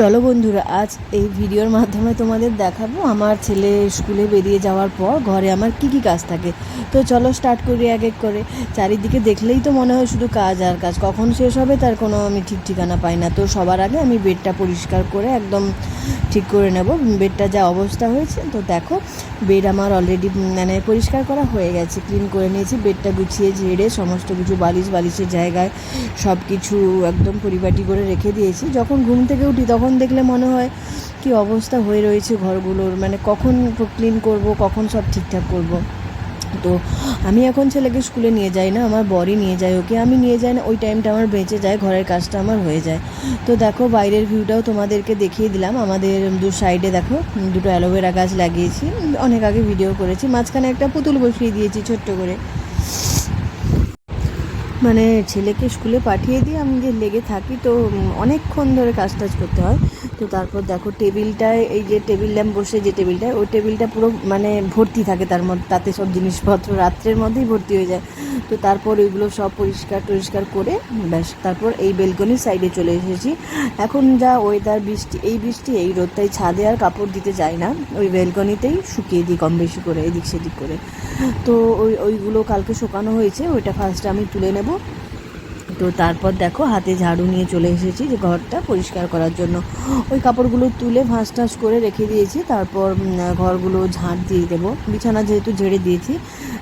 চলো বন্ধুরা, আজ এই ভিডিওর মাধ্যমে তোমাদের দেখাবো আমার ছেলে স্কুলে বেরিয়ে যাওয়ার পর ঘরে আমার কি কি কাজ থাকে। তো চলো স্টার্ট করি এক এক করে। চারিদিকে দেখলেই তো মনে হয় শুধু কাজ আর কাজ। কখন শেষ হবে তার কোনো আমি ঠিক ঠিকানা পাই না। তো সবার আগে আমি বেডটা পরিষ্কার করে একদম ঠিক করে নেব। বেডটা যা অবস্থা হয়েছে, তো দেখো বেড আমার অলরেডি মানে পরিষ্কার করা হয়ে গেছে। ক্লিন করে নিয়েছি, বেডটা গুছিয়ে ঝেড়ে সমস্ত কিছু বালিশ বালিশের জায়গায় সব কিছু একদম পরিপাটি করে রেখে দিয়েছি। যখন ঘুম থেকে উঠি তখন দেখলে মনে হয় কি অবস্থা হয়ে রয়েছে ঘরগুলোর মানে কখন ক্লিন করব, কখন সব ঠিকঠাক করব। তো আমি এখন ছেলেকে স্কুলে নিয়ে যাই না, আমার বরই নিয়ে যায় ওকে, আমি নিয়ে যাই না, ওই টাইমটা আমার বেঁচে যায়, ঘরের কাজটা আমার হয়ে যায়। তো দেখো বাইরের ভিউটাও তোমাদেরকে দেখিয়ে দিলাম, আমাদের দু সাইডে দেখো, দুটো অ্যালোভেরা গাছ লাগিয়েছি, অনেক আগে ভিডিও করেছি, মাঝখানে একটা পুতুল বসিয়ে দিয়েছি ছোট্ট করে। মানে ছেলেকে স্কুলে পাঠিয়ে দিয়ে আমি যে লেগে থাকি, তো অনেকক্ষণ ধরে কাজ টাজ করতে হয়। তো তারপর দেখো টেবিলটায়, এই যে টেবিল ল্যাম্প বসে যে টেবিলটায়, ওই টেবিলটা পুরো মানে ভর্তি থাকে তার মধ্যে, তাতে সব জিনিসপত্র রাত্রের মধ্যেই ভর্তি হয়ে যায়। তো তারপর ওইগুলো সব পরিষ্কার টরিষ্কার করে ব্যাস, তারপর এই বেলকনির সাইডে চলে এসেছি। এখন যা ওয়েদার বৃষ্টি, এই বৃষ্টি, এই রোদ তাই ছাদে আর কাপড় দিতে যাই না। ওই বেলকনিতেই শুকিয়ে দিই কম বেশি করে, এদিক সেদিক করে। তো ওই, ওইগুলো কালকে শুকানো হয়েছে, ওইটা ফার্স্টে আমি তুলে নেব। তো তারপর দেখো হাতে ঝাড়ু নিয়ে চলে এসেছি যে ঘরটা পরিষ্কার করার জন্য। ওই কাপড়গুলো তুলে ভাঁজ টাঁজ করে রেখে দিয়েছি। তারপর ঘরগুলো ঝাঁট দিয়ে দেবো। বিছানা যেহেতু ঝেড়ে দিয়েছি,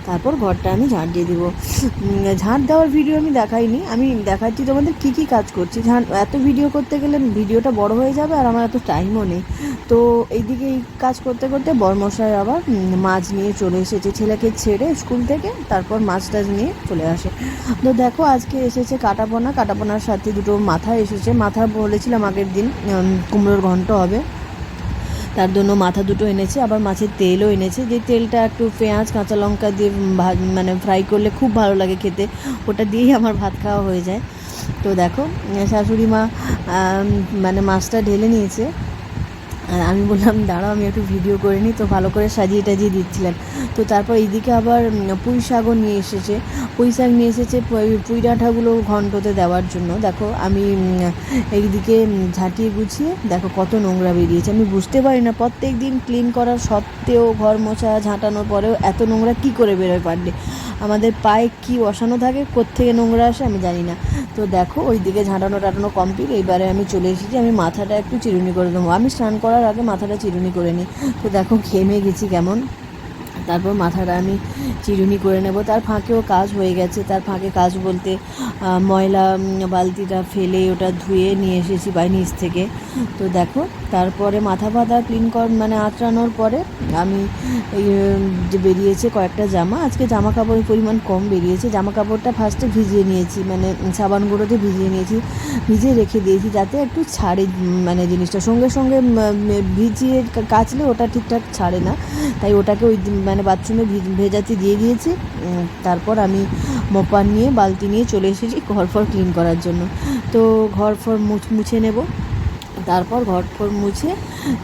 তারপর ঘরটা আমি ঝাঁট দিয়ে দেবো। ঝাঁট দেওয়ার ভিডিও আমি দেখাইনি। আমি দেখাচ্ছি তোমাদের কী কী কাজ করছি। ঝাঁট এত ভিডিও করতে গেলে ভিডিওটা বড় হয়ে যাবে আর আমার এত টাইমও নেই। তো এইদিকে এই কাজ করতে করতে বরমশাই আবার মাছ নিয়ে চলে এসেছে। ছেলেকে ছেড়ে স্কুল থেকে, তারপর মাছ টাছ নিয়ে চলে আসে। তো দেখো আজকে এসেছে কাটাপোনা কাটাপোনার সাথে দুটো মাথা এসেছে। মাথা বলেছিলাম আগের দিন কুমড়োর ঘন্ট হবে। তার জন্য মাথা দুটো এনেছে, আবার মাছের তেলও এনেছে। যে তেলটা একটু পেঁয়াজ, কাঁচা লঙ্কা দিয়ে মানে ফ্রাই করলে খুব ভালো লাগে খেতে, ওটা দিয়েই আমার ভাত খাওয়া হয়ে যায়। তো দেখো, শাশুড়ি মা মানে মাছটা ঢেলে নিয়েছে। আর আমি বললাম, দাঁড়াও, আমি একটু ভিডিও করে নিই। তো ভালো করে সাজিয়ে টাজিয়ে দিচ্ছিলেন। তো তারপর এইদিকে আবার পুঁই শাকও নিয়ে এসেছে। পুঁই শাক নিয়ে এসেছে পুঁই- ডাঁটাগুলো ঘন্টতে দেওয়ার জন্য। দেখো, আমি এইদিকে ঝাঁটিয়ে গুছিয়ে, দেখো কত নোংরা বেরিয়েছে। আমি বুঝতে পারি না প্রত্যেক দিন ক্লিন করার সত্ত্বেও ঘর মোছা ঝাঁটানোর পরেও এত নোংরা কি করে বেরোয় পার ডে আমাদের পায়ে কি বসানো থাকে, কোত্থেকে নোংরা আসে আমি জানি না। তো দেখো ওই দিকে ঝাঁটানো টাটানো কমপ্লিট এইবারে আমি চলে এসেছি, আমি মাথাটা একটু চিরুনি করে দেবো। আমি স্নান করার আগে মাথাটা চিরুনি করে নিই। তো দেখো, ঘেমে গেছি কেমন? তারপর মাথাটা আমি চিরুনি করে নেব। তার ফাঁকেও কাজ হয়ে গেছে। তার ফাঁকে কাজ বলতে ময়লা বালতিটা ফেলে ওটা ধুয়ে নিয়ে এসেছি বাই নিচ থেকে। তো দেখো, তারপরে মাথা ফাথা ক্লিন কর মানে আঁচড়ানোর পরে আমি যে বেরিয়েছে কয়েকটা জামা। আজকে জামা কাপড়ের পরিমাণ কম বেরিয়েছে। জামা কাপড়টা ফার্স্টে ভিজিয়ে নিয়েছি মানে সাবান গুঁড়োতে ভিজিয়ে নিয়েছি। ভিজিয়ে রেখে দিয়েছি যাতে একটু ছাড়ে মানে জিনিসটা। সঙ্গে সঙ্গে ভিজিয়ে কাচলে ওটা ঠিকঠাক ছাড়ে না। তাই ওটাকে ওই দিন মানে বাথরুমে ভেজাতে দিয়ে দিয়েছি। তারপর আমি মোপার নিয়ে বালতি নিয়ে চলে এসেছি ঘর ফর ক্লিন করার জন্য। তো ঘর ফর মুছ- মুছে নেব। তারপর ঘর ফর মুছে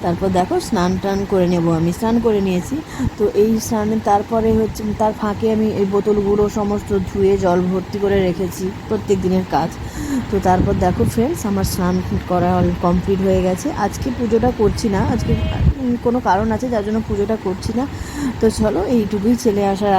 তারপর দেখো স্নান টান করে নেব আমি, স্নান করে নিয়েছি। তো এই স্নানে, তারপরে হচ্ছে, তার ফাঁকে আমি এই বোতলগুলো সমস্ত ধুয়ে জল ভর্তি করে রেখেছি প্রত্যেক দিনের কাজ। তো তারপর দেখো ফ্রেন্ডস আমার স্নান করা কমপ্লিট হয়ে গেছে। আজকে পুজোটা করছি না, আজকে কোনো কারণ আছে, যার জন্য পুজোটা করছি না। তো চলো এইটুকুই ছেলে আসার